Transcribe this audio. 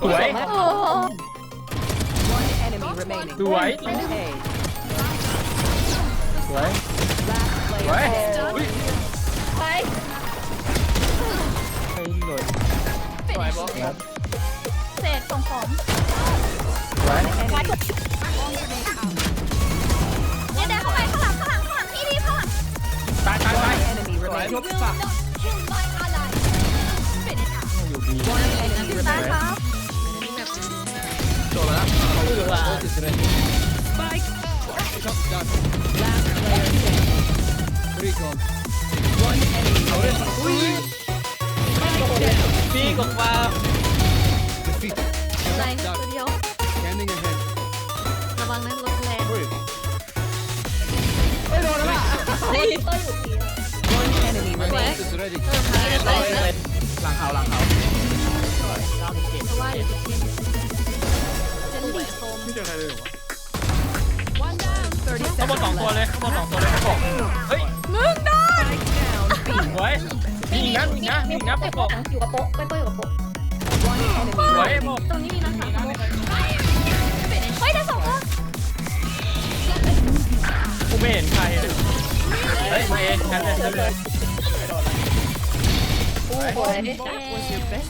สวยโอ้โห One enemy remaining. สวย A. สวย Last สวย player standing. อุ้ยไปเฮ้ยหลุดสวยบอสเศษของของสวยไว้ถูกเนี่ยเดินเข้าไปข้างหลังข้างหลังข้างหลังนี่ดีข้างหลังตายตายตาย One enemy remaining. อยู่ Spike. Last player standing. One enemy remaining. Spike down. พี่กบฟ้าอะไรตัวเดียวระวังนะรถแรงไม่โดนแล้วล่ะนี่ตัวอยู่ดี One enemy สวย remaining. เออมาเลยไปเลยหลังเขาหลังเขาสวยเก้าสิบเจ็ดเพราะว่าเดี๋ยวจะกินจะหลีโคม ไม่เจอใครเลยเหรอ One down. Thirty ข้างบนสองตัวเลยข้างบนสองตัวเลยเขาบอกเฮ้ยมึงได้สวยมีอีกนะมีอีกนะมีอีกนะประกอบอยู่กับโป๊ะไปโป๊ะอยู่กับโป๊ะสวยบอกตรงนี้มีนะคะเฮ้ยได้สองตัวกูไม่เห็นใครเลยเฮ้ยมาเองงั้นเลยงั้นเลยโอ้โห